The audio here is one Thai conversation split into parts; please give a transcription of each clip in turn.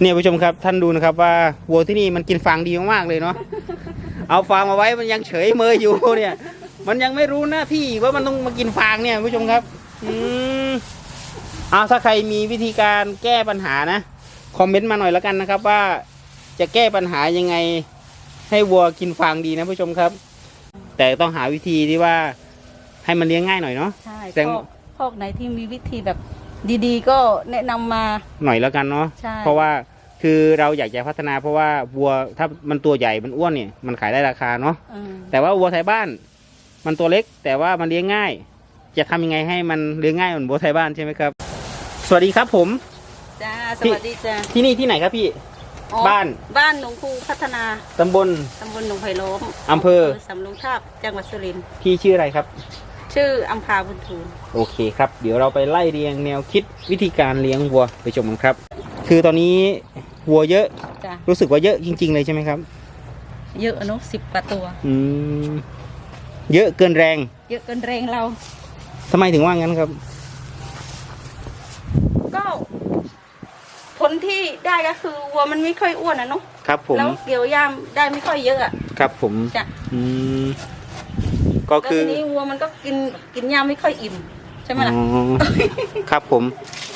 เนี่ยผู้ชมครับท่านดูนะครับว่าวัวที่นี่มันกินฟางดีมากๆเลยเนาะเอาฟางมาไว้มันยังเฉยเมยอยู่เนี่ย มันยังไม่รู้หน้าที่ว่ามันต้องมากินฟางเนี่ยผู้ชมครับ อืมเอาถ้าใครมีวิธีการแก้ปัญหานะคอมเมนต์มาหน่อยแล้วกันนะครับ ว่าจะแก้ปัญหายังไง ให้วัวกินฟางดีนะผู้ชมครับ แต่ต้องหาวิธีที่ว่าให้มันเลี้ยงง่ายหน่อยเนาะใช่แสดงพอกพอกไหนที่มีวิธีแบบ ดีๆ ก็แนะนำมา หน่อยแล้วกันเนาะใช่ เพราะว่าคือเราอยากจะพัฒนาเพราะว่าวัวถ้ามันตัวใหญ่มันอ้วนเนี่ยมันขายได้ราคาเนาะอืมแต่ว่าวัวไทยบ้าน มันตัวเล็ก แต่ว่ามันเลี้ยงง่าย จะทำยังไงให้มันเลี้ยงง่ายเหมือนวัวไทยบ้านใช่ไหมครับ สวัสดีครับผม จ้าสพี่วัสดีจ้าที่นี่ที่ไหนครับพี่ อ๋อบ้าน บ้านหนองคูพัฒนาตำบล ตำบลหนองไผ่ล้อมอำเภอ สำโรงทาบจังหวัดสุรินทร์พี่ชื่ออะไรครับ ชื่ออัมพาบุญทูลโอเคครับ เดี๋ยวเราไปไล่เรียงแนวคิดวิธีการเลี้ยงวัวไปชมกันครับ คือตอนนี้วัวเยอะจ้ารู้สึกว่าเยอะจริง ๆ เลยใช่ไหมครับ เยอะเนอะสิบกว่าตัว อืมเยอะเกินแรงเยอะเกินแรงเรา ทำไมถึงว่างั้นครับ ก็ ผลที่ได้ก็คือวัวมันไม่ค่อยอ้วนนะเนาะครับผมแล้วเกี่ยวย่ามได้ไม่ค่อยเยอะอะครับผมจ้ะอืม ก็แล้วคือทีนี้วัวมันก็กินกินย่ามไม่ค่อยอิ่มใช่ไหมล่ะ อ๋อครับผม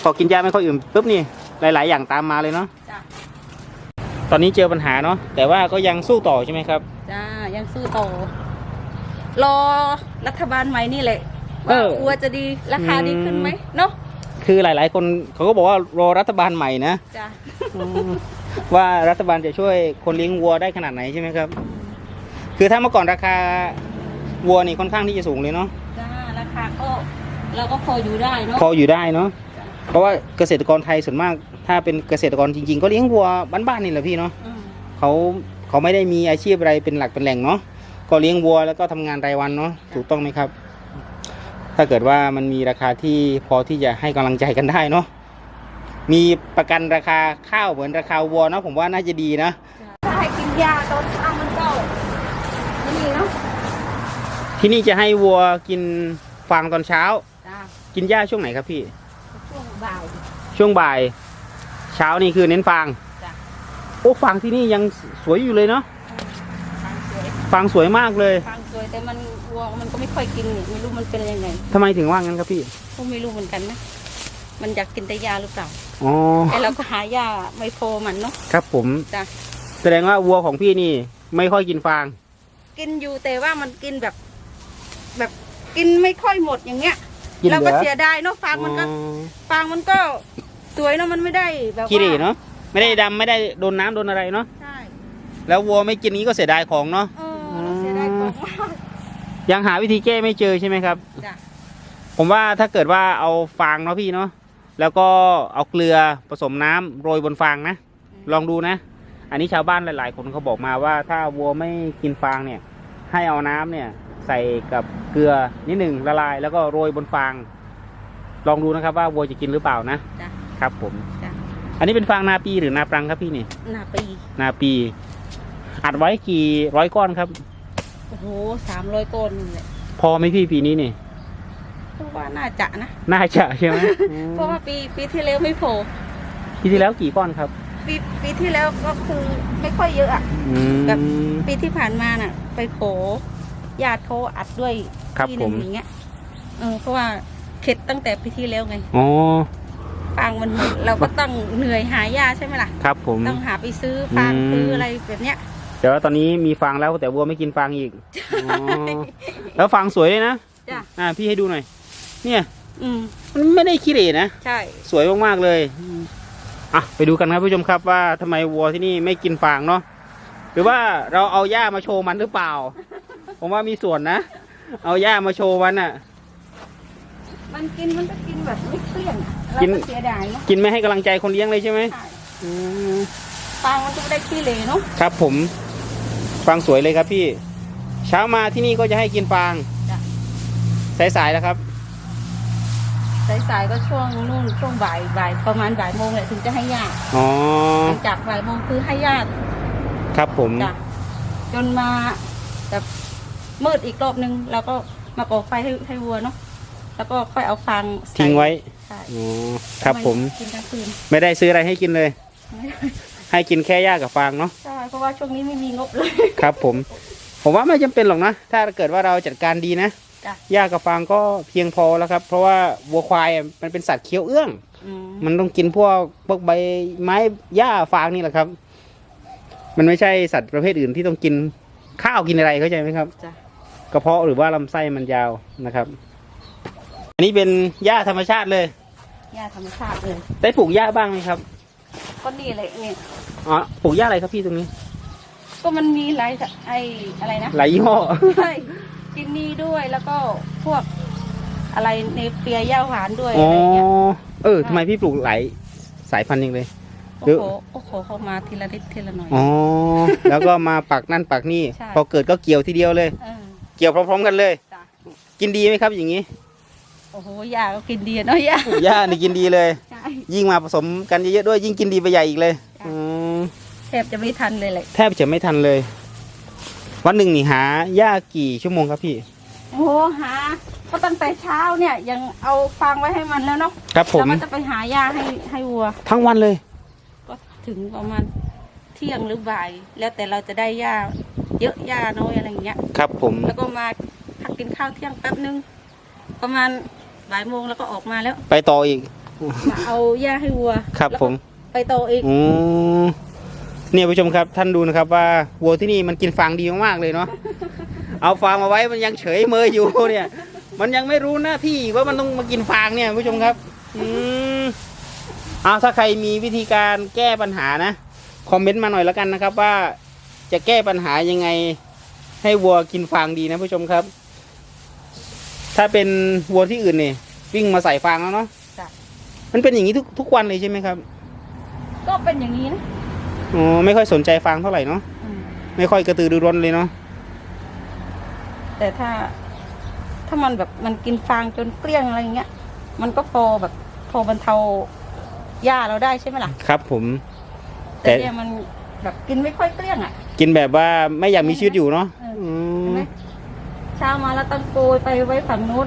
พอกินยาไม่ค่อยอิ่มปุ๊บนี่หลาย ๆ อย่างตามมาเลยเนาะจ้ะ ตอนนี้เจอปัญหาเนาะแต่ว่าก็ยังสู้ต่อใช่ไหมครับ จ้ายังสู้ต่อ รอรัฐบาลใหม่นี่แหละเอว่าอวัวจะดีราคาดีขึ้นไหมเนาะคือหลาย ๆ คนเขาก็บอกว่ารอรัฐบาลใหม่นะ จ้าว่ารัฐบาลจะช่วยคนเลี้ยงวัวได้ขนาดไหนใช่ไหมครับ คือถ้าเมื่อก่อนราคา วัวนี่ค่อนข้างที่จะสูงเลยเนาะจ้าราคาก็เราก็พออยู่ได้เนาะพออยู่ได้เนาะเพราะว่าเกษตรกรไทยส่วนมาก ถ้าเป็นเกษตรกรจริง ๆ ก็เลี้ยงวัวบ้านๆนี่แหละพี่เนาะอืมเขาเขาไม่ได้มีอาชีพอะไรเป็นหลักเป็นแหล่งเนาะก็เลี้ยงวัวแล้วก็ทำงานรายวันเนาะถูกต้องไหมครับ ถ้าเกิดว่ามันมีราคาที่พอที่จะให้กำลังใจกันได้เนาะมีประกันราคาข้าวเหมือนราคาวัวเนาะผมว่าน่าจะดีนะ ถ้าให้กินยาตอนเช้ามันก็ไม่ดีเนาะ ที่นี่จะให้วัวกินฟางตอนเช้า จ้ากินหญ้าช่วงไหนครับพี่ ช่วงบ่าย ช่วงบ่าย เช้านี่คือเน้นฟางจ้ะ โอ้ฟางที่นี่ยังสวยอยู่เลยเนาะฟางสวยฟางสวยมากเลยฟางสวยแต่มันวัวมันก็ไม่ค่อยกินนี่ไม่รู้มันเป็นยังไงทำไมถึงว่างั้นครับพี่ก็ไม่รู้เหมือนกันนะ มันอยากกินแต่ยาหรือเปล่าอ๋อไอเราก็หายาไม่พอมันเนาะ ครับผมจ้ะ แสดงว่าวัวของพี่นี่ ไม่ค่อยกินฟาง กินอยู่แต่ว่ามันกินแบบ แบบกินไม่ค่อยหมดอย่างเงี้ย กินเราเหลืก็อเสียดายเนาะฟางมันก็อ๋อฟางมันก็สวยเนาะมันไม่ได้แบบว่าขี้เหร่เนาะไม่ได้ดำไม่ได้โดนน้ำโดนอะไรเนาะใช่แล้ววัวไม่กินนี้ก็เสียดายของเนาะ เออเราเสียดายของมากยังหาวิธีแก้ไม่เจอใช่ไหมครับ จ้ะผมว่าถ้าเกิดว่าเอาฟางเนาะพี่เนาะแล้วก็เอาเกลือผสมน้ำโรยบนฟางนะ ลองดูนะ อันนี้ชาวบ้านหลาย ๆ คนเขาบอกมาว่าถ้าวัวไม่กินฟางเนี่ย ให้เอาน้ำเนี่ย ใส่กับเกลือนิดหนึ่งละลาย แล้วก็โรยบนฟาง ลองดูนะครับว่าวัวจะกินหรือเปล่านะจ้ะครับผม จ้ะอันนี้เป็นฟางนาปีหรือนาปรังครับพี่นี่ หนาปีนาปี อัดไว้กี่ร้อยก้อนครับ โอ้โหสามร้อยต้นนี่แหละพอไหมพี่ปีนี้นี่เพราะว่าน่าจะนะ น่าจะใช่ไหมเพราะว่าปีปีที่แล้วไม่โผล่ปีที่แล้วกี่ก้อนครับปีปีที่แล้วก็คือไม่ค่อยเยอะอะ อืมแบบ ปีที่ผ่านมาน่ะ ไปขอ ญาติเขาอัดด้วยครับที่หนึ่ผงมอย่างเงี้ยเออเพราะว่าเข็ดตั้งแต่ปีที่แล้วไงอ๋อฟางมันหมดเราก็ต้องเหนื่อยหายาใช่ไหมล่ะ ครับผม ต้องหาไปซื้อฟางอืม ซื้ออะไรแบบเนี้ย แต่ว่าตอนนี้มีฟางแล้วแต่วัวไม่กินฟางอีกอ๋อแล้วฟางสวยเลยนะจ้ะ อ่าพี่ให้ดูหน่อย เนี่ย อืมมันไม่ได้ขี้เหร่นะ ใช่ สวยมากๆเลยอะไปดูกันครับผู้ชมครับว่าทำไมวัวที่นี่ไม่กินฟางเนาะหรือว่าเราเอาหญ้ามาโชว์มันหรือเปล่า ผมว่ามีส่วนนะ เอาหญ้ามาโชว์มันอะ มันกินมันก็กินแบบไม่เครียดเรากิน ก็เสียดายเนาะกินไม่ให้กำลังใจคนเลี้ยงเลยใช่ไหมใช่อืมฟางมันก็ไม่ได้ขี้เหร่เนาะครับ ผมฟางสวยเลยครับพี่ เช้ามาที่นี่ก็จะให้กินฟางจ้ะสายๆแล้วครับ สายๆก็ช่วงนู่นช่วงบ่ายบ่ายประมาณบ่ายโมงแหละถึงจะให้ญาติอ๋อ หลังจากบ่ายโมงคือให้ญาติครับผม จ้ะจนมาแบบ มืดอีกรอบนึงแล้วก็มาก่อไฟให้ให้วัวเนาะแล้วก็ค่อยเอาฟางใส่ทิ้งไว้ใช่อ๋อครับผม กินกลางคืนไม่ได้ซื้ออะไรให้กินเลย ไม่ได้ให้กินแค่หญ้ากับฟางเนาะ ใช่เพราะว่าช่วงนี้ไม่มีงบเลย ครับผม ผมว่าไม่จำเป็นหรอกนะ ถ้าเกิดว่าเราจัดการดีนะจ้ะ หญ้ากับฟางก็เพียงพอแล้วครับ เพราะว่าวัวควายอะมันเป็นสัตว์เคี้ยวเอื้อง อืมมันต้องกินพวกพวกใบไม้หญ้าฟางนี่แหละครับ มันไม่ใช่สัตว์ประเภทอื่นที่ต้องกินข้าวกินอะไรเข้าใจไหมครับ จ้ะ กระเพาะหรือว่าลำไส้มันยาวนะครับ อันนี้เป็นหญ้าธรรมชาติเลย หญ้าธรรมชาติเลย ได้ปลูกหญ้าบ้างไหมครับ ก็นี่เลยเนี่ยอ๋อปลูกหญ้าอะไรครับพี่ตรงนี้ ก็มันมีหลายไออะไรนะหลายยี่ห้อใช่กินนี่ด้วยแล้วก็พวกอะไรในเปียย่าหวานด้วยอ๋ออะไรเงี้ยเออทำไมพี่ปลูกหลายสายพันธุ์ยังเลยหรืโอ้อโหโอ้โหเข้ามาทีละนิดทีละหน่อย อ๋อ แล้วก็มาปักนั่นปักนี่ ใช่ พอเกิดก็เกี่ยวทีเดียวเลย เออ เกี่ยวพร้อมๆกันเลย จ้ะกินดีไหมครับอย่างนี้ โอ้โหยาก็กินดีอะเนาะยาหญ้านี่กินดีเลย ใช่ ยิ่งมาผสมกันเยอะๆด้วยยิ่งกินดีไปใหญ่อีกเลยจ้ะ อืมแทบจะไม่ทันเลยแหละแทบจะไม่ทันเลย วันหนึ่งนี่หาหญ้ากี่ชั่วโมงครับพี่ โอ้โหหา ก็ตั้งแต่เช้าเนี่ยยังเอาฟางไว้ให้มันแล้วเนาะครับผม แล้วก็จะไปหาหญ้าให้ให้วัว ทั้งวันเลย ก็ถึงประมาณเที่ยงหรือบ่าย แล้วแต่เราจะได้หญ้าเยอะหญ้าน้อยอะไรอย่างเงี้ย ครับผมแล้วก็มาพักกินข้าวเที่ยงแป๊บนึง ประมาณบ่ายโมงแล้วก็ออกมาแล้ว ไปต่ออีก มาเอาหญ้าให้วัวครับแล้วผก็มไปโตออีก อืมเนี่ยผู้ชมครับท่านดูนะครับว่าวัวที่นี่มันกินฟางดีมากๆเลยเนาะ เอาฟางมาไว้มันยังเฉยเมยอยู่เนี่ย มันยังไม่รู้หน้าที่ว่ามันต้องมากินฟางเนี่ยผู้ชมครับ อืมเอาถ้าใครมีวิธีการแก้ปัญหานะ คอมเมนต์มาหน่อยแล้วกันนะครับ ว่าจะแก้ปัญหายังไงให้วัวกินฟางดีนะผู้ชมครับ ถ้าเป็นวัวที่อื่นเนี่ยวิ่งมาใส่ฟางแล้วเนาะจ้ะมันเป็นอย่างนี้ทุกทุกวันเลยใช่ไหมครับก็เป็นอย่างนี้นะอ๋อไม่ค่อยสนใจฟางเท่าไหร่เนาะอืมไม่ค่อยกระตือรือร้นเลยเนาะแต่ถ้า ถ้ามันแบบมันกินฟางจนเกลี้ยงอะไรอย่างเงี้ย มันก็พอแบบพอบรรเทาหญ้าเราได้ใช่ไหมล่ะ ครับ ผม แต่แต่เนี่ยมันแบบกินไม่ค่อยเกลี้ยงอะกินแบบว่าไม่อยากมีชีวิตอยู่เนาะเอออืเห็นมไหมเช้ามาแล้วต้องโกยไปไว้ฝั่งนู้น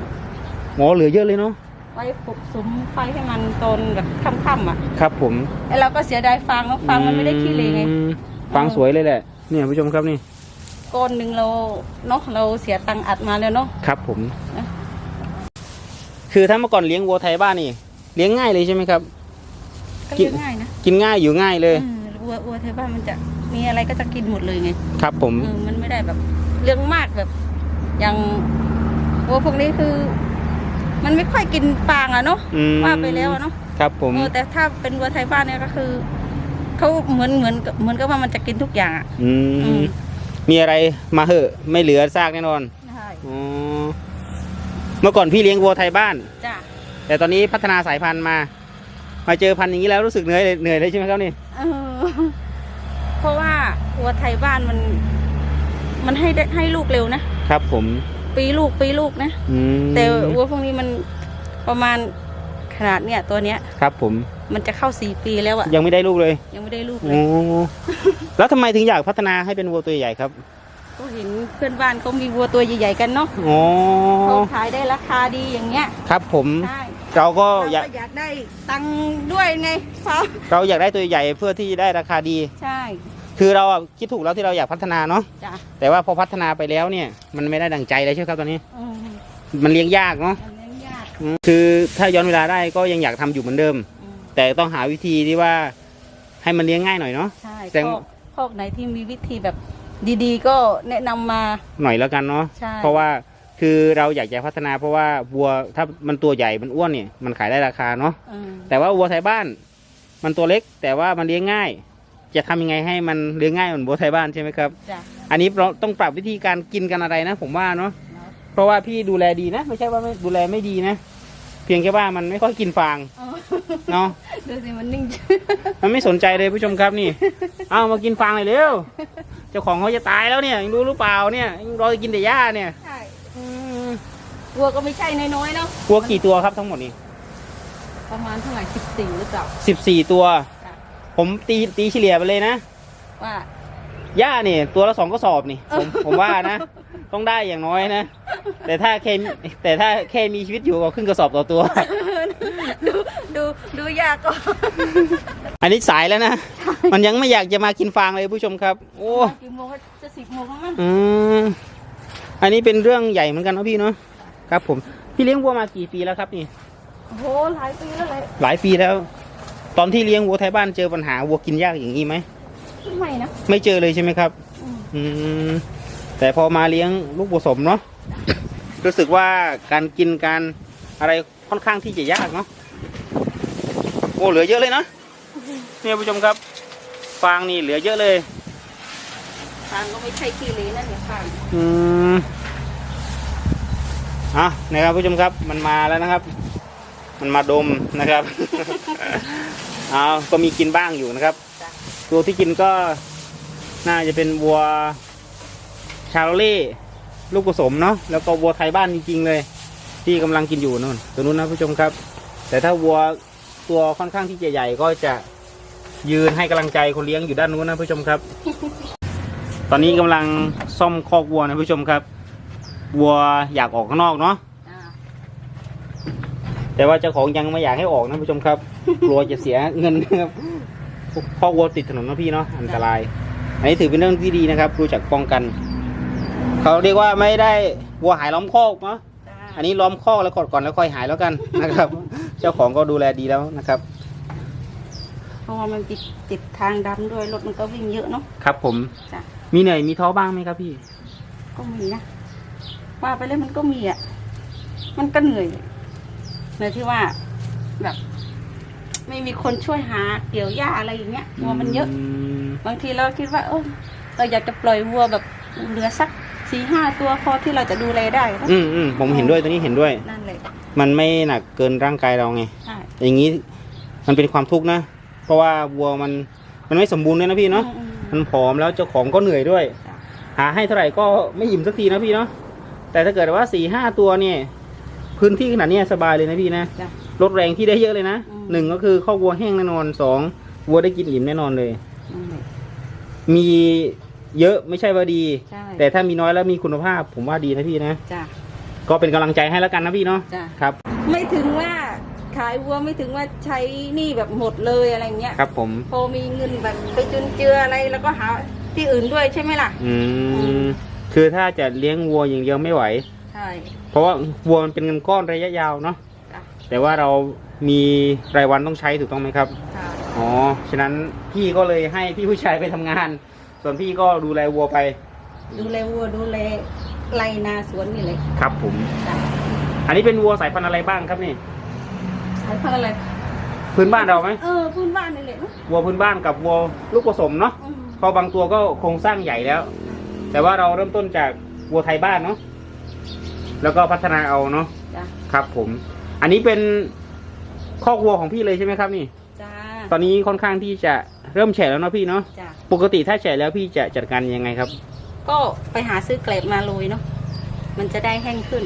หมอเหลือเยอะเลยเนาะไว้ปลุกสุมไฟให้มันตอนแบบค่ำๆอะครับ ผมไอ้เราก็เสียดายฟางเนาะฟางมันไม่ได้ขี้เลยไง อืมฟางสวยเลยแหละเนี่ยผู้ชมครับนี่ก้อนหนึ่งเราเนาะเราเสียตังค์อัดมาแล้วเนาะ ครับผม นะ คือถ้าเมื่อก่อนเลี้ยงวัวไทยบ้านนี่ เลี้ยงง่ายเลยใช่ไหมครับ ก็กิน เลี้ยงง่ายนะกินง่ายอยู่ง่ายเลย อืม วัววัวไทยบ้านมันจะมีอะไรก็จะกินหมดเลยไงครับผมเออมันไม่ได้แบบเรื่องมากแบบ อย่างวัวพวกนี้คือ มันไม่ค่อยกินฟางอะเนาะอืมว่าไปแล้วอะเนาะครับผมเออแต่ถ้าเป็นวัวไทยบ้านเนี่ยก็คือเขาเหมือนเหมือนกับเหมือนกับว่ามันจะกินทุกอย่างอะอือืมมมีอะไรมาเหอะไม่เหลือซากแน่นอนใช่อ๋อเมื่อก่อนพี่เลี้ยงวัวไทยบ้าน จ้ะแต่ตอนนี้พัฒนาสายพันธุ์มา มาเจอพันธุ์อย่างนี้แล้วรู้สึกเหนื่อยเลยเหนื่อยเลยใช่ไหมครับนี่ เออ เพราะว่าวัวไทยบ้านมัน มันให้ได้ให้ลูกเร็วนะครับผม ปีลูกปีลูกนะ อืมแต่วัวพวกนี้มันประมาณขนาดเนี้ยตัวเนี้ย ครับผม มันจะเข้าสี่ปีแล้วอะยังไม่ได้ลูกเลยยังไม่ได้ลูกเลโอ้ยแล้วทำไมถึงอยากพัฒนาให้เป็นวัวตัวใหญ่ครับก็เห็นเพื่อนบ้านเขามีวัวตัวใหญ่ๆกันเนาะอ๋อเขาขายได้ราคาดีอย่างเงี้ย ครับผม ใช่ เราก็เราอยากก็อยากได้ตังค์ด้วยไงฟ้าเราอยากได้ตัวใหญ่เพื่อที่จะได้ราคาดี ใช่ คือเราอะคิดถูกแล้วที่เราอยากพัฒนาเนาะจ้ะแต่ว่าพอพัฒนาไปแล้วเนี่ยมันไม่ได้ดังใจเลยใช่ไหมครับตอนนี้อืมมันเลี้ยงยากเนาะมันเลี้ยงยากอืมคือถ้าย้อนเวลาได้ก็ยังอยากทำอยู่เหมือนเดิม อืมแต่ต้องหาวิธีที่ว่าให้มันเลี้ยงง่ายหน่อยเนาะ ใช่แต่คอกคอกไหนที่มีวิธีแบบดีๆ ก็แนะนำมาหน่อยแล้วกันเนาะใช่เพราะว่า คือเราอยากจะพัฒนาเพราะว่าวัวถ้ามันตัวใหญ่มันอ้วนเนี่ยมันขายได้ราคาเนาะอืมแต่ว่าวัวไทยบ้าน มันตัวเล็ก แต่ว่ามันเลี้ยงง่าย จะทำยังไงให้มันเลี้ยงง่ายเหมือนวัวไทยบ้านใช่ไหมครับ จ้ะอันนี้เราต้องปรับวิธีการกินกันอะไรนะ ผมว่าเนาะเนาะเพราะว่าพี่ดูแลดีนะ ไม่ใช่ว่าไม่ดูแลไม่ดีนะ เพียงแค่ว่ามันไม่ค่อยกินฟางเอาเนาะ ดูสิมันนิ่งมันไม่สนใจเลยผู้ชมครับนี่ เอามากินฟางเลยเร็ว เจ้าของเขาจะตายแล้วเนี่ยยังรู้หรือเปล่าเนี่ยยังรอจะกินแต่หญ้าเนี่ย ใช่ อืมวัวก็ไม่ใช่น้อยๆเนาะวัวกี่ตัวครับทั้งหมดนี่ประมาณเท่าไหร่สิบสี่หรือเปล่าสิบสี่ตัว จ้ะผมตีตีเฉลี่ยไปเลยนะว่า หญ้าเนี่ยตัวละสองกระสอบนี่ผมผมว่านะ ต้องได้อย่างน้อยนะ แต่ถ้าแค่แต่ถ้าแค่มีชีวิตอยู่ก็ครึ่งกระสอบต่อตัว ดูดูดูยากก็อันนี้สายแล้วนะ มันยังไม่อยากจะมากินฟางเลยผู้ชมครับ โอ้กี่โมงก็จะสิบโมงแล้วมั้งอืม อันนี้เป็นเรื่องใหญ่เหมือนกันเนาะพี่เนาะครับ ผมพี่เลี้ยงวัวมากี่ปีแล้วครับนี่โอ้โหหลายปีแล้วเลยหลายปีแล้ว ตอนที่เลี้ยงวัวไทยบ้านเจอปัญหาวัวกินยากอย่างนี้ไหมไม่นะไม่เจอเลยใช่ไหมครับ อืมอืมแต่พอมาเลี้ยงลูกผสมเนาะรู้สึกว่าการกินการอะไรค่อนข้างที่จะยากเนาะโอ้เหลือเยอะเลยนะเนี่ยผู้ชมครับ ฟางนี่เหลือเยอะเลย ฟางก็ไม่ใช่ขี้เหร่นั่นเนี่ยฟางอืมอะนะครับผู้ชมครับมันมาแล้วนะครับ มันมาดมนะครับ เอาก็มีกินบ้างอยู่นะครับจ้ะตัวที่กินก็น่าจะเป็นวัวชาโลเล่ลูกผสมเนาะแล้วก็วัวไทยบ้านจริงๆเลย ที่กำลังกินอยู่นู่นตัวนู้นนะผู้ชมครับ แต่ถ้าวัวตัวค่อนข้างที่จะใหญ่ก็จะยืนให้กำลังใจคนเลี้ยงอยู่ด้านนู้นนะผู้ชมครับต อนนี้กำลังซ่อมคอกวัวนะผู้ชมครับ วัวอยากออกข้างนอกเนาะอ่าแต่ว่าเจ้าของยังไม่อยากให้ออกนะผู้ชมครับกลัวจะเสียเงินนะครับคอกวัวติดถนนนะพี่เนาะอันตราย อันนี้ถือเป็นเรื่องที่ดีนะครับ รู้จักป้องกัน เขาเรียกว่าไม่ได้วัวหายล้อมคอกเนาะจ้าอันนี้ล้อมคอกแล้วกดก่อนแล้วค่อยหายแล้วกันนะครับ เจ้าของก็ดูแลดีแล้วนะครับเพราะว่ามันติดติดทางดำด้วยรถมันก็วิ่งเยอะเนาะครับผมจ้ะ มีเหนื่อยมีท้อบ้างไหมครับพี่ ก็มีนะว่าไปแล้วมันก็มีอะ มันก็เหนื่อยเหนื่อยที่ว่าแบบ ไม่มีคนช่วยหาเกี่ยวหญ้าอะไรอย่างเงี้ยวัวมันเยอะมบางทีเราคิดว่า เออเราอยากจะปล่อยวัวแบบเหลือสักสี่ห้าตัวพอที่เราจะดูแลได้นะอืมอืมผมเห็นด้วยตัวนี้เห็นด้วย นั่นเลยมันไม่หนักเกินร่างกายเราไงใช่อย่างนี้มันเป็นความทุกข์นะ เพราะว่าวัวมันมันไม่สมบูรณ์เลยนะพี่เนาะอืม มันผอมแล้วเจ้าของก็เหนื่อยด้วยจ้ะหาให้เท่าไหร่ก็ไม่อิ่มสักทีนะพี่เนาะแต่ถ้าเกิดว่าสี่ห้าตัวเนี่ยพื้นที่ขนาดเนี้ยสบายเลยนะพี่นะจ้ะลดแรงที่ได้เยอะเลยนะอืม หนึ่งก็คือข้าววัวแห้งแน่นอนสองวัวได้กินอิ่มแน่นอนเลย นั่นเลยมีเยอะไม่ใช่ว่าดี ใช่แต่ถ้ามีน้อยแล้วมีคุณภาพ ผมว่าดีนะพี่นะ จ้ะ ก็เป็นกำลังใจให้แล้วกันนะพี่เนาะจ้ะ ครับ ไม่ถึงว่า ขายวัวไม่ถึงว่าใช้หนี่แบบหมดเลยอะไรเงี้ยครับผม พอมีเงินแบบไปจุนเจืออะไรแล้วก็หาที่อื่นด้วยใช่ไหมล่ะ อือืมมคือถ้าจะเลี้ยงวัวอย่างเดียวไม่ไหว ใช่ เพราะว่าวัวมันเป็นเงินก้อนระยะยาวเนาะจ้ะ แต่ว่าเรามีรายวันต้องใช้ถูกต้องไหมครับ ค่ะอ๋อ ฉะนั้นพี่ก็เลยให้พี่ผู้ชายไปทำงาน ส่วนพี่ก็ดูแลวัวไป ดูแลวัวดูแลไรนาสวนนี่เลยครับผม จ้ะอันนี้เป็นวัวสายพันธุ์อะไรบ้างครับนี่ สายพันธุ์อะไรพื้นบ้านเราไหมเออพื้นบ้านนี่แหละเนอะวัวพื้นบ้านกับวัวลูกผสมเนาะอืมเพอบางตัวก็โครงสร้างใหญ่แล้ว แต่ว่าเราเริ่มต้นจากวัวไทยบ้านเนาะแล้วก็พัฒนาเอาเนาะจ้ะครับ ผม อันนี้เป็นคอกวัวของพี่เลยใช่ไหมครับนี่ จ้าตอนนี้ค่อนข้างที่จะเริ่มแฉะแล้วเนาะพี่เนาะจ้ะปกติถ้าแฉะแล้วพี่จะจัดการยังไงครับ ก็ไปหาซื้อเกล็ดมาโรยเนาะมันจะได้แห้งขึ้น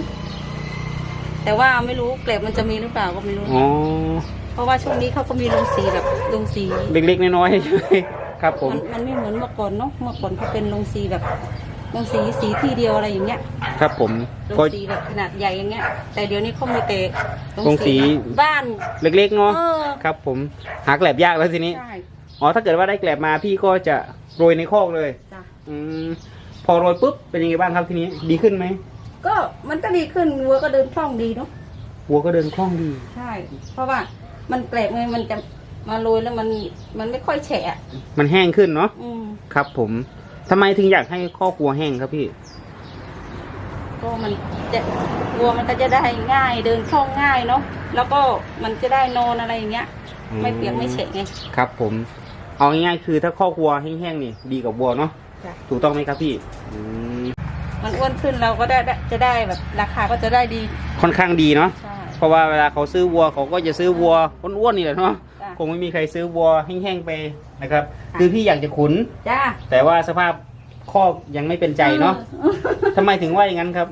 แต่ว่าไม่รู้เกล็ดมันจะมีหรือเปล่าก็ไม่รู้ อ๋อ เพราะว่าช่วงนี้เขาก็มีโรงสีแบบโรงสีเล็กๆน้อยๆใช่ไหมครับผม มันมันไม่เหมือนเมื่อก่อนเนาะเมื่อก่อนเขาเป็นโรงสีแบบโรงสีสีที่เดียวอะไรอย่างเงี้ยครับผมโรงก็ สีแบบขนาดใหญ่อย่างเงี้ย แต่เดี๋ยวนี้เขามีแต่โรงสี บ้านเล็กๆเนาะ เออครับผม หาแกลบยากแล้วทีนี้ ใช่อ๋อ ถ้าเกิดว่าได้แกลบมาพี่ก็จะโรยในคอกเลย จ้ะอืม พอโรยปุ๊บเป็นยังไงบ้างครับทีนี้ ดีขึ้นไหม ก็มันก็ดีขึ้นวัวก็เดินคล่องดีเนาะวัวก็เดินคล่องดี ใช่ เพราะว่ามันแปลกไงมันจะมาโรยแล้วมันมันไม่ค่อยแฉะมันแห้งขึ้นเนาะอืมครับ ผมทำไมถึงอยากให้คอกวัวแห้งครับพี่ ก็มันจะวัวมันก็จะได้ง่ายเดินคล่องง่ายเนาะแล้วก็มันจะได้นอนอะไรอย่างเงี้ย ไม่เปียกไม่เฉะไง ครับผม เอาง่ายๆคือถ้าคอกวัวแห้งๆนี่ดีกับวัวเนาะจ้ะ ถูกต้องไหมครับพี่อืม มันอ้วนขึ้นเราก็ได้ได้จะได้แบบราคาก็จะได้ดีค่อนข้างดีเนาะใช่ เพราะว่าเวลาเขาซื้อวัวเขาก็จะซื้อวัวอ้วนๆนี่แหละเนาะจ้ะคงไม่มีใครซื้อวัวแห้งๆไปนะครับคือพี่อยากจะขุน จ้าแต่ว่าสภาพคอกยังไม่เป็นใจเนาะออทำไมถึงว่าอย่างนั้นครับ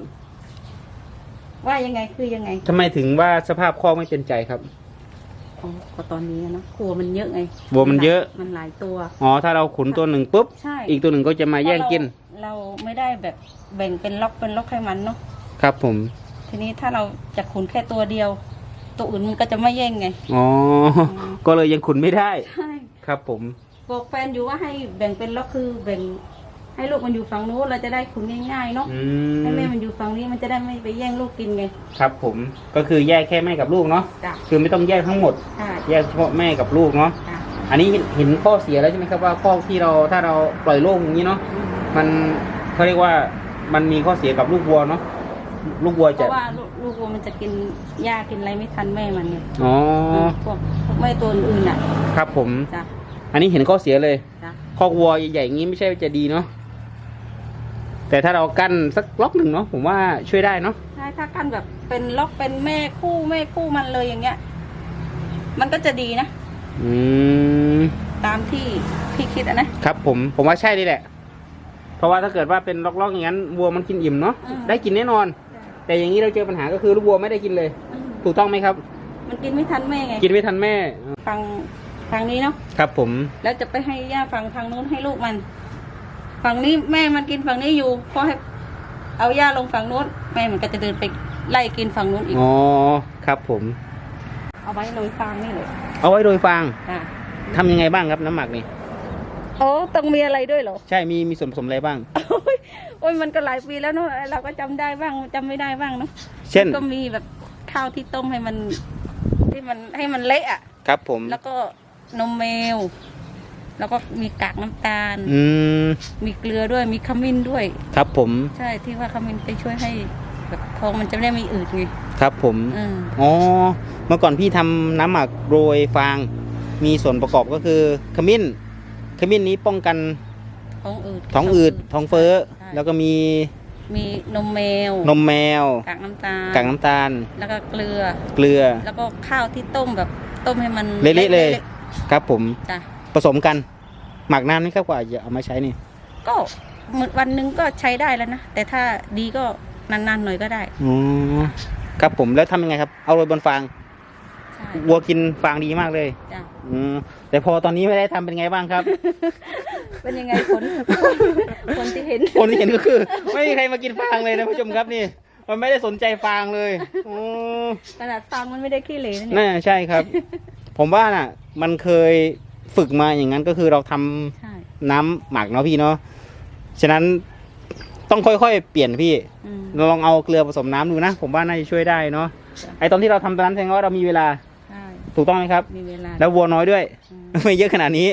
ว่ายังไงคือยังไงทำไมถึงว่าสภาพคอกไม่เป็นใจครับ อ๋อก็ตอนนี้อะเนาะครัวมันเยอะไงวัวมันเยอะ มันหลายตัว อ๋อถ้าเราขุนตัวหนึ่งปุ๊บ ใช่อีกตัวหนึ่งก็จะมาแย่งกิน เราเราไม่ได้แบบแบ่งเป็นล็อกเป็นล็อกให้มันเนาะครับผม ทีนี้ถ้าเราจะขุนแค่ตัวเดียว ตัวอื่นมันก็จะไม่แย่งไงอ๋อก็เลยยังขุนไม่ได้ ใช่ครับผม บอกแฟนอยู่ว่าให้แบ่งเป็นล็อกคือแบ่ง ให้ลูกมันอยู่ฝั่งนู้นเราจะได้ขุนง่ายๆเนาะอืให้แม่มมันอยู่ฝั่งนี้มันจะได้ไม่ไปแย่งลูกกินไงครับผมก็คือแยกแค่แม่กับลูกเนาะจ้ะคือไม่ต้องแยกทั้งหมด ใช่แยกเฉพาะแม่กับลูกเนาะ จ้ะอันนี้เห็นข้อเสียแล้วใช่ไหมครับว่าข้อที่เราถ้าเราปล่อยโล่งอย่างนี้เนาะ อืม มันเขาเรียกว่ามันมีข้อเสียกับลูกวัวเนาะลูกวัวเพจะราะว่าลูกลูกวัวมันจะกินหญ้ากินอะไรไม่ทันแม่มันไงอ๋อพวกพวกแม่ตัวอื่นๆน่ะครับผม จ้ะอันนี้เห็นข้อเสียเลย จ้ะคอกวัวใหญ่ๆอย่างนี้ไม่ใช่ว่าจะดีเนาะแต่ถ้าเรากั้นสักล็อกหนึ่งเนาะผมว่าช่วยได้เนาะใช่ถ้ากันแบบเป็นล็อกเป็นแม่คู่แม่คู่มันเลยอย่างเงี้ย มันก็จะดีนะ อืมตามที่พี่คิดอะนะ ครับผมผมว่าใช่เลยแหละ เพราะว่าถ้าเกิดว่าเป็นล็อกๆอย่างนั้นวัวมันกินอิ่มเนาะได้กินแน่นอน แต่อย่างนี้เราเจอปัญหาก็คือลูกวัวไม่ได้กินเลย อืมถูกต้องไหมครับ มันกินไม่ทันแม่ไง กินไม่ทันแม่ฟังทางนี้เนาะ ครับผมแล้วจะไปให้ย่าฟังทางนู้นให้ลูกมัน ฝั่งนี้แม่มันกินฝั่งนี้อยู่พอให้เอาย่าลงฝั่งนู้นแม่มันก็จะเดินไปไล่กินฝั่งนู้นอีก อ๋อครับผม เอาไว้โรยฟางนี่เลยเอาไว้โดยฟางอะทำยังไงบ้างครับน้ำหมักนี่ โอ้ต้องมีอะไรด้วยเหรอใช่มีมีส่วนผสมอะไรบ้าง โอ้ยโอ้ยมันก็หลายปีแล้วเนาะเราก็จำได้บ้างจำไม่ได้บ้างเนาะเช่น ก็มีแบบข้าวที่ต้มให้มันที่มันให้มันเละอะ ครับผม แล้วก็นมแมวแล้วก็มีกากน้ำตาล อืม มีเกลือด้วยมีขมิ้นด้วย ครับผม ใช่ที่ว่าขมิ้นไปช่วยให้แบบท้องมันจะได้ไม่อืดไงครับผม อืมอ๋อ เมื่อก่อนพี่ทำน้ำหมักโรยฟาง มีส่วนประกอบก็คือขมิ้น ขมิ้นนี้ป้องกันท้องอืดท้องอืดท้องเฟ้อ ใช่แล้วก็มีมีนมแมวนมแมวกากน้ำตาลกากน้ำตาล แล้วก็เกลือ เกลือ แล้วก็ข้าวที่ต้มแบบต้มให้มันเละๆเลย ครับผมจ้ะผสมกัน หมักน้ำนี่ครับกว่าจะเอามาใช้นี่ ก็มื้อวันหนึงก็ใช้ได้แล้วนะ แต่ถ้าดีก็นานๆหน่อยก็ได้ อ๋อครับผมแล้วทำยังไงครับ เอาโรยบนฟาง ใช่ วัวกินฟางดีมากเลยจ้ะ อืมแต่พอตอนนี้ไม่ได้ทำเป็นไงบ้างครับ เป็นยังไงผลคนที่เห็น คนที่เห็นก็คือ ไม่มีใครมากินฟางเลยนะผู้ชมครับนี่ มันไม่ได้สนใจฟางเลยอ๋อขนาดฟังมันไม่ได้ขี้เหร่นะเนี่ย น่าใช่ครับ ผมว่าน่ะ มันเคยฝึกมาอย่างนั้นก็คือเราทำใช่ น้ำหมักเนาะพี่เนาะฉะนั้นต้องค่อยๆ เปลี่ยนพี่ อืม ลองเอาเกลือผสมน้ำดูนะ ผมว่าน่าจะช่วยได้เนาะจ้ะไอตอนที่เราทำตอนนั้นแสดงว่าเรามีเวลาใช่ ถูกต้องไหมครับ มีเวลา แล้ววัวน้อยด้วย อืม ไม่เยอะขนาดนี้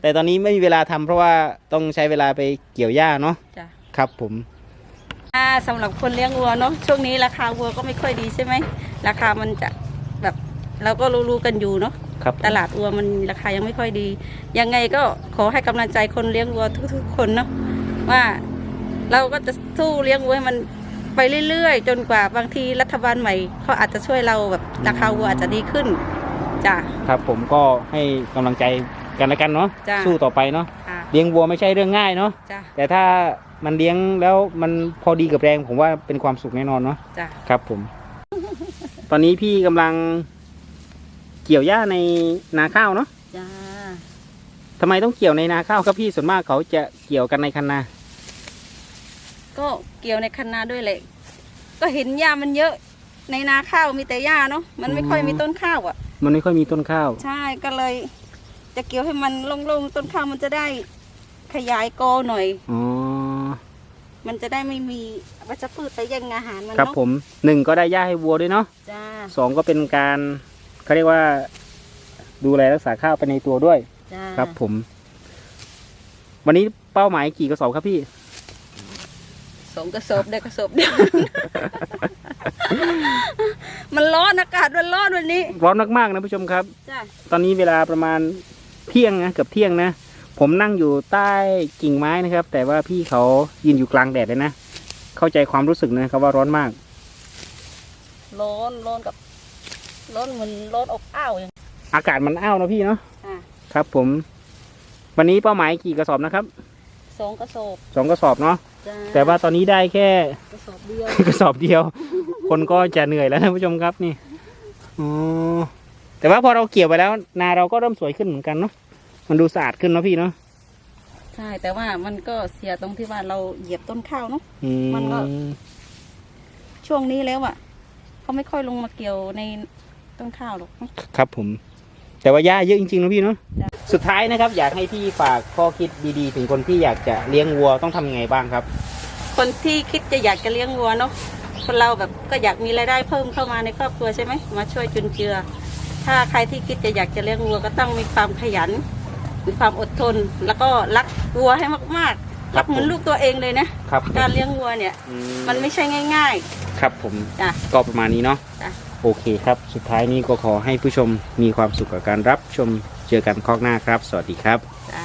แต่ตอนนี้ไม่มีเวลาทำเพราะว่าต้องใช้เวลาไปเกี่ยวหญ้าเนาะจ้ะครับ ผมอ่าสำหรับคนเลี้ยงวัวเนาะช่วงนี้ราคาวัวก็ไม่ค่อยดีใช่ไหมราคามันจะแบบเราก็รู้ๆกันอยู่เนาะครับ ตลาดวัวมันราคายังไม่ค่อยดี ยังไงก็ขอให้กำลังใจคนเลี้ยงวัวทุก ๆ คนเนาะว่าเราก็จะสู้เลี้ยงวัวให้มันไปเรื่อยๆ จนกว่าบางทีรัฐบาลใหม่เขาอาจจะช่วยเราแบบราคาวัวอาจจะดีขึ้น จ้ะ ครับ ผมก็ให้กำลังใจกันและกันเนาะจ้ะ สู้ต่อไปเนาะค่ะเลี้ยงวัวไม่ใช่เรื่องง่ายเนาะจ้ะแต่ถ้ามันเลี้ยงแล้วมันพอดีกับแรงผมว่าเป็นความสุขแน่นอนเนาะจ้ะครับ ผม ตอนนี้พี่กำลังเกี่ยวหญ้าในนาข้าวเนาะจ้าทำไมต้องเกี่ยวในนาข้าวครับพี่ส่วนมากเขาจะเกี่ยวกันในคันนาก็เกี่ยวในคันนาด้วยแหละก็เห็นหญ้ามันเยอะ ในนาข้าวมีแต่หญ้าเนาะมันไม่ค่อยมีต้นข้าวอะ มันไม่ค่อยมีต้นข้าว ใช่ก็เลย จะเกี่ยวให้มันโล่งๆต้นข้าวมันจะได้ขยายกอหน่อย อ๋อ มันจะได้ไม่มีวัชพืชไปแย่งอาหารมันครับเนาะผมหนึ่งก็ได้หญ้าให้วัวด้วยเนาะจ้าสองก็เป็นการเขาเรียกว่า ดูแลรักษาข้าวไปในตัวด้วย จ้าครับผม วันนี้เป้าหมายกี่กระสอบครับพี่ สองกระสอบได้กระสอบเดียว มันร้อนอากาศมันร้อนวันนี้ ร้อนมากๆนะผู้ชมครับ จ้าตอนนี้เวลาประมาณเที่ยงนะเกือบเที่ยงนะ ผมนั่งอยู่ใต้กิ่งไม้นะครับ แต่ว่าพี่เขายืนอยู่กลางแดดเลยนะ เข้าใจความรู้สึกนะครับว่าร้อนมาก ร้อนร้อนกับร้อนเหมือนร้อนอบอ้าวอย่าง อากาศมันอ้าวนะพี่เนาะอ่าครับผม วันนี้เป้าหมายกี่กระสอบนะครับ สองกระสอบสองกระสอบเนาะจ้า แต่ว่าตอนนี้ได้แค่กระสอบเดียว กระสอบเดียว คนก็จะเหนื่อยแล้วนะผู้ชมครับนี่อ๋อแต่ว่าพอเราเกี่ยวไปแล้ว นาเราก็เริ่มสวยขึ้นเหมือนกันเนาะมันดูสะอาดขึ้นเนาะพี่เนาะใช่แต่ว่ามันก็เสียตรงที่ว่าเราเหยียบต้นข้าวเนาะอืมันก็ ช่วงนี้แล้วอะเขาไม่ค่อยลงมาเกี่ยวในต้นข้าวหรอกครับผม แต่ว่าหญ้าเยอะจริงๆนะพี่เนาะจ้ะ สุดท้ายนะครับ อยากให้พี่ฝากข้อคิดดีๆ ถึงคนที่อยากจะเลี้ยงวัวต้องทำไงบ้างครับ คนที่คิดจะอยากจะเลี้ยงวัวเนาะคนเราแบบก็อยากมีรายได้เพิ่มเข้ามาในครอบครัวใช่ไหมมาช่วยจุนเจือ ถ้าใครที่คิดจะอยากจะเลี้ยงวัวก็ต้องมีความขยัน มีความอดทน แล้วก็รักวัวให้มากๆครัรับกเหมือนลูกตัวเองเลยนะครับการเลี้ยงวัวเนี่ย อืมันไม่ใช่ง่าย ครับผม ๆจ้ะ ก็ประมาณนี้เนาะจ้ะ โอเคครับ สุดท้ายนี้ก็ขอให้ผู้ชมมีความสุขกับการรับชม เจอกันคอกหน้าครับ สวัสดีครับจ้ะ